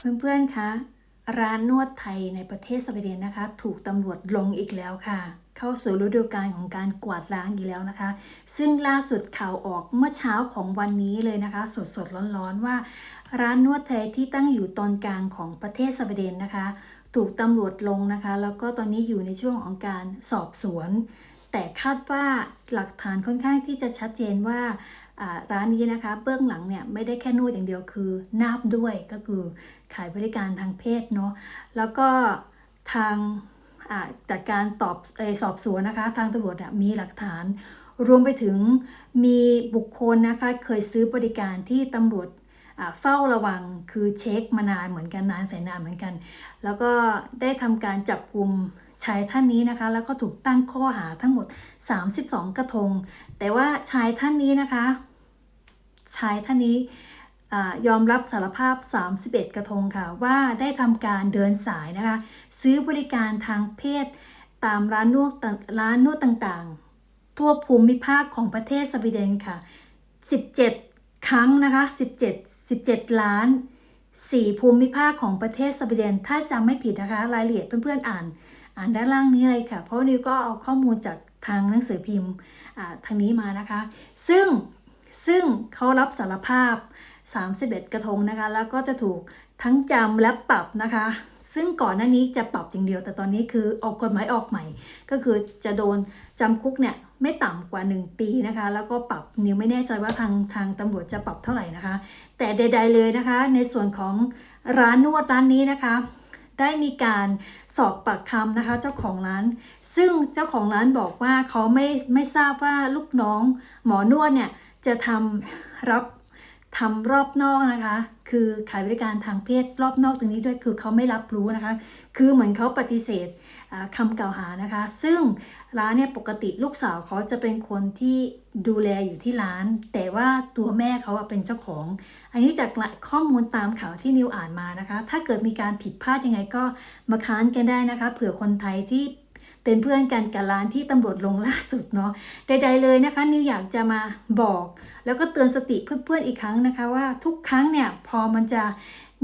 เพื่อนๆ คะ ร้านนวดไทยในประเทศสวีเดนนะคะ ถูกตำรวจลงอีกแล้วค่ะ เข้าสู่ฤดูกาลของการกวาดล้างอีกแล้วนะคะ ซึ่งล่าสุดข่าวออกเมื่อเช้าของวันนี้เลยนะคะ สดๆ ร้อนๆ ว่า ร้านนวดไทยที่ตั้งอยู่ตอนกลางของประเทศสวีเดนนะคะ ถูกตำรวจลงนะคะ แล้วก็ตอนนี้อยู่ในช่วงของการสอบสวน แต่คาดว่าหลักฐานค่อนข้างที่จะชัดเจนว่าอ่า ร้านนี้นะคะเบื้องหลังเนี่ยไม่ได้แค่นวดอย่างเดียวคือนาบด้วยก็คือขายบริการทางเพศเนาะแล้วก็ทางจากการตอบอสอบสวนนะคะ ทางตำรวจมีหลักฐาน รวมไปถึงมีบุคคลนะคะเคยซื้อบริการที่ตำรวจเฝ้าระวังคือเช็คมานานเหมือนกันนานแสนนานเหมือนกัน แล้วก็ได้ทำการจับกลุ่มชายท่านนี้นะคะ แล้วก็ถูกตั้งข้อหาทั้งหมด 32 กระทง แต่ว่าชายท่านนี้นะคะ ชายท่านนี้ยอมรับสารภาพ 31 กระทงค่ะ ว่าได้ทำการเดินสายนะคะ ซื้อบริการทางเพศ ตามร้านนวดต่งร้านนวดต่างๆ ทั่วภูมิภาคของประเทศสวีเดนค่ะ 17 ครั้งนะคะ 17 17 ล้าน 4 ภูมิภาคของประเทศสวีเดน ถ้าจำไม่ผิดนะคะ รายละเอียดเพื่อนๆอ่าน อ่านด้านล่างนี้เลยค่ะ เพราะนิวก็เอาข้อมูลจากทางหนังสือพิมพ์ทางนี้มานะคะ ซึ่ง ซึ่งเขารับสารภาพ 31 กระทงนะคะ แล้วก็จะถูกทั้งจำและปรับนะคะ ซึ่งก่อนหน้านี้จะปรับอย่างเดียว แต่ตอนนี้คือออกกฎหมายออกใหม่ ก็คือจะโดนจำคุกเนี่ยไม่ต่ำกว่า 1 ปีนะคะ แล้วก็ปรับนิวไม่แน่ใจว่าทางทางตำรวจจะปรับเท่าไหร่นะคะ แต่ใด ๆเลยนะคะ ในส่วนของร้านนวดร้านนี้นะคะ ได้มีการสอบปากคำนะคะ เจ้าของร้าน ซึ่งเจ้าของร้านบอกว่าเขาไม่ไม่ทราบว่าลูกน้องหมอนวดเนี่ย จะทำรับทำรอบนอกนะคะ คือขายบริการทางเพศรอบนอกตรงนี้ด้วยคือเขาไม่รับรู้นะคะ คือเหมือนเขาปฏิเสธคำกล่าวหานะคะ ซึ่งร้านเนี่ยปกติลูกสาวเขาจะเป็นคนที่ดูแลอยู่ที่ร้าน แต่ว่าตัวแม่เขาเป็นเจ้าของ อันนี้จากข้อมูลตามข่าวที่นิวอ่านมานะคะ ถ้าเกิดมีการผิดพลาดยังไงก็มาค้านกันได้นะคะ เผื่อคนไทยที่ เป็นเพื่อนกันกับร้านที่ตำรวจลงล่าสุดเนาะใดๆเลยนะคะนิวอยากจะมาบอก แล้วก็เตือนสติเพื่อนๆอีกครั้งนะคะว่าทุกครั้งเนี่ยพอมันจะ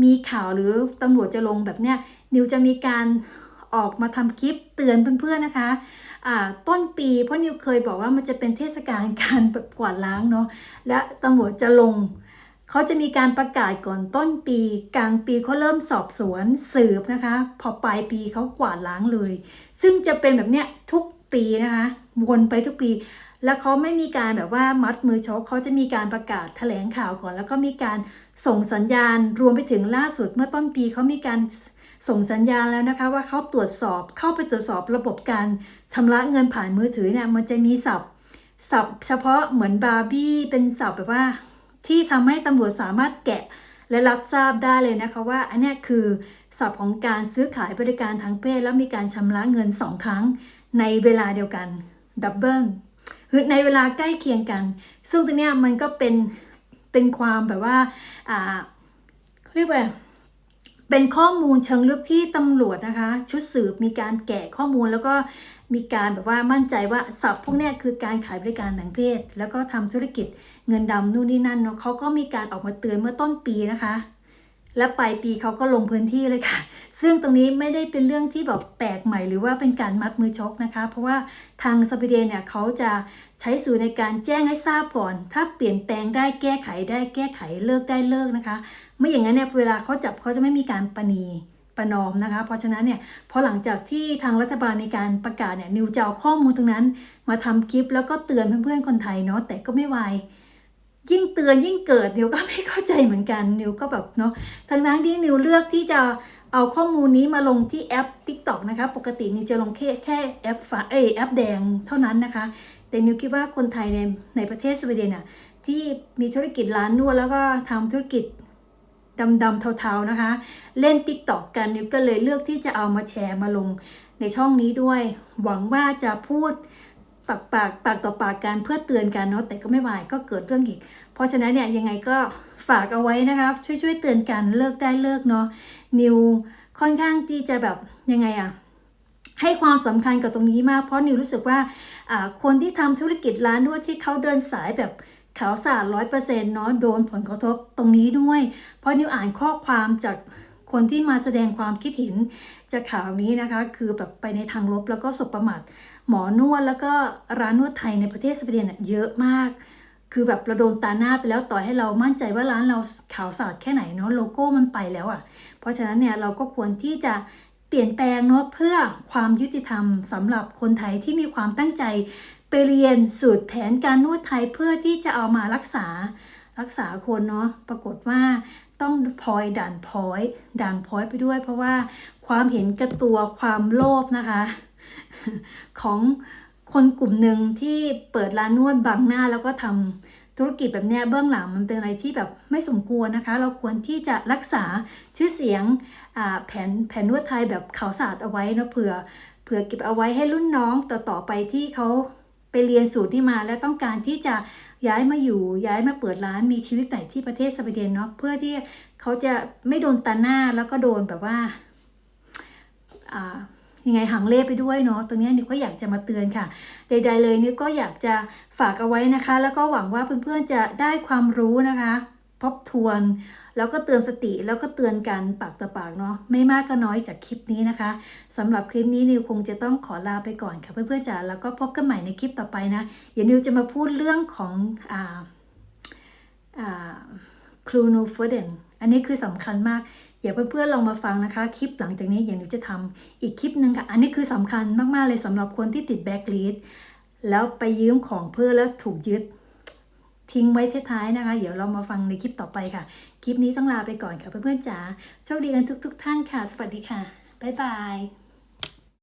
มีข่าวหรือตำรวจจะลงแบบเนี้ยนิวจะมีการออกมาทำคลิปเตือนเพื่อนๆนะคะอ่าต้นปีเพราะนิวเคยบอกว่ามันจะเป็นเทศกาลการแบบกวาดล้างเนาะและตำรวจจะลง เขาจะมีการประกาศก่อนต้นปี กลางปีเขาเริ่มสอบสวนสืบนะคะ พอปลายปีเขากวาดล้างเลย ซึ่งจะเป็นแบบเนี้ยทุกปีนะคะวนไปทุกปี แล้วเขาไม่มีการแบบว่ามัดมือชกเขาจะมีการประกาศแถลงข่าวก่อน แล้วก็มีการส่งสัญญาณรวมไปถึงล่าสุดเมื่อต้นปีเขามีการส่งสัญญาณแล้วนะคะว่าเขาตรวจสอบเข้าไปตรวจสอบระบบการชำระเงินผ่านมือถือเนี่ยมันจะมีศัพท์ศัพท์เฉพาะเหมือนบาร์บี้เป็นศัพท์แบบว่า ที่ทำให้ตำรวจสามารถแกะและรับทราบได้เลยนะคะว่า อันนี้คือศัพท์ของการซื้อขายบริการทางเพศ แล้วมีการชำระเงิน 2 ครั้งในเวลาเดียวกันดับเบิลคือในเวลาใกล้เคียงกัน ซึ่งตรงนี้มันก็เป็นเป็นความแบบว่าอ่าเขาเรียกว่าเป็นข้อมูลเชิงลึกที่ตำรวจนะคะ ชุดสืบมีการแกะข้อมูลแล้วก็ มีการแบบว่ามั่นใจว่าศัพท์พวกนี้คือการขายบริการทางเพศ แล้วก็ทำธุรกิจเงินดำนู่นนี่นั่นเนาะเขาก็มีการออกมาเตือนเมื่อต้นปีนะคะและปลายปีเขาก็ลงพื้นที่เลยค่ะ ซึ่งตรงนี้ไม่ได้เป็นเรื่องที่แบบแปลกใหม่หรือว่าเป็นการมัดมือชกนะคะ เพราะว่าทางสวีเดนเนี่ยเขาจะใช้สูตรในการแจ้งให้ทราบก่อน ถ้าเปลี่ยนแปลงได้แก้ไขได้แก้ไขเลิกได้เลิกนะคะ ไม่อย่างนั้นเนี่ยเวลาเขาจับเขาจะไม่มีการประนี ประนอมนะคะ เพราะฉะนั้นเนี่ยพอหลังจากที่ทางรัฐบาลมีการประกาศเนี่ยนิวจะเอาข้อมูลตรงนั้น มาทำคลิปแล้วก็เตือนเพื่อนๆคนไทยเนาะแต่ก็ไม่วายยิ่งเตือนยิ่งเกิดนิวก็ไม่เข้าใจเหมือนกันนิวก็แบบเนาะทั้งนั้นที่นิวเลือกที่จะเอาข้อมูลนี้มาลงที่แอป TikTok นะคะ ปกตินิวจะลงแค่แค่แอปฟ้าเอแอปแดงเท่านั้นนะคะ แต่นิวคิดว่าคนไทยในในประเทศสวีเดนอะที่มีธุรกิจร้านนวดแล้วก็ทำธุรกิจ ดำๆเทาๆนะคะ เล่น t ิ k t o k กันนิวก็เลยเลือกที่จะเอามาแชร์มาลงในช่องนี้ด้วย หวังว่าจะพูดปากปากปากต่อปากกันเพื่อเตือนกันเนาะแต่ก็ไม่ไหวก็เกิดเรื่องอีก เพราะฉะนั้นเนี่ยยังไงก็ฝากเอาไว้นะคะช่วยๆเตือนกันเลิกได้เลิกเนาะนิวค่อนข้างที่จะแบบยังไงอะให้ความสำคัญกับตรงนี้มากเพราะนิวรู้สึกว่าอ่าคนที่ทำธุรกิจร้านนวดที่เขาเดินสายแบบ ขาวสะอาดร้อยเปอร์เซ็นต์เนาะโดนผลกระทบตรงนี้ด้วย เพราะนิวอ่านข้อความจากคนที่มาแสดงความคิดเห็นจากข่าวนี้นะคะ คือแบบไปในทางลบแล้วก็สบประมาทหมอนวดแล้วก็ร้านนวดไทยในประเทศสวีเดนน่ะเยอะมาก คือแบบเราโดนตาหน้าไปแล้วต่อให้เรามั่นใจว่าร้านเราขาวสะอาดแค่ไหนเนาะโลโก้มันไปแล้วอะ่ะ เพราะฉะนั้นเนี่ยเราก็ควรที่จะเปลี่ยนแปลงเนาะเพื่อความยุติธรรมสำหรับคนไทยที่มีความตั้งใจ เรียนสูตรแผนการนวดไทยเพื่อที่จะเอามารักษารักษาคนเนาะปรากฏว่าต้องพลอยด่านพลอยด่างพลอยไปด้วย เพราะว่าความเห็นกับตัวความโลภนะคะ ของคนกลุ่มหนึ่งที่เปิดร้านนวดบังหน้าแล้วก็ทำธุรกิจแบบเนี้ยเบื้องหลังมันเป็นอะไรที่แบบไม่สมควรนะคะ เราควรที่จะรักษาชื่อเสียงแผนแผนนวดไทยแบบขาวสะอาดเอาไว้เนาะเผื่อเผื่อเก็บเอาไว้ให้รุ่นน้องต่อต่อๆไปที่เขา ไปเรียนสูตรนี้มา แล้วต้องการที่จะย้ายมาอยู่ย้ายมาเปิดร้านมีชีวิตใหม่ที่ประเทศสวีเดนเนาะเพื่อที่เขาจะไม่โดนตาหน้าแล้วก็โดนแบบว่าอ่ายังไงหังเล่ไปด้วยเนาะตรงนี้นิวก็อยากจะมาเตือนค่ะ ใด ๆ เลยนิวก็อยากจะฝากเอาไว้นะคะ แล้วก็หวังว่าเพื่อนๆจะได้ความรู้นะคะ ทบทวน แล้วก็เตือนสติแล้วก็เตือนกันปากต่อปากเนาะไม่มากก็น้อยจากคลิปนี้นะคะสำหรับคลิปนี้นิวคงจะต้องขอลาไปก่อนค่ะเพื่อนๆจ๋าแล้วก็พบกันใหม่ในคลิปต่อไปนะเดี๋ยวนิวจะมาพูดเรื่องของอ่าอ่าครูนูเฟเดนอันนี้คือสำคัญมากอย่าเพื่อนๆลองมาฟังนะคะ คลิปหลังจากนี้อย่างหนูจะทำอีกคลิปหนึ่งค่ะ อันนี้คือสำคัญมากๆเลยสำหรับคนที่ติดแบ็กลิสแล้วไปยืมของเพื่อนแล้วถูกยึด ทิ้งไว้ท้ายๆนะคะ เดี๋ยวเรามาฟังในคลิปต่อไปค่ะ คลิปนี้ต้องลาไปก่อนค่ะเพื่อนๆจ๋าโชคดีกันทุก ๆ ท่านค่ะ สวัสดีค่ะบ๊ายบาย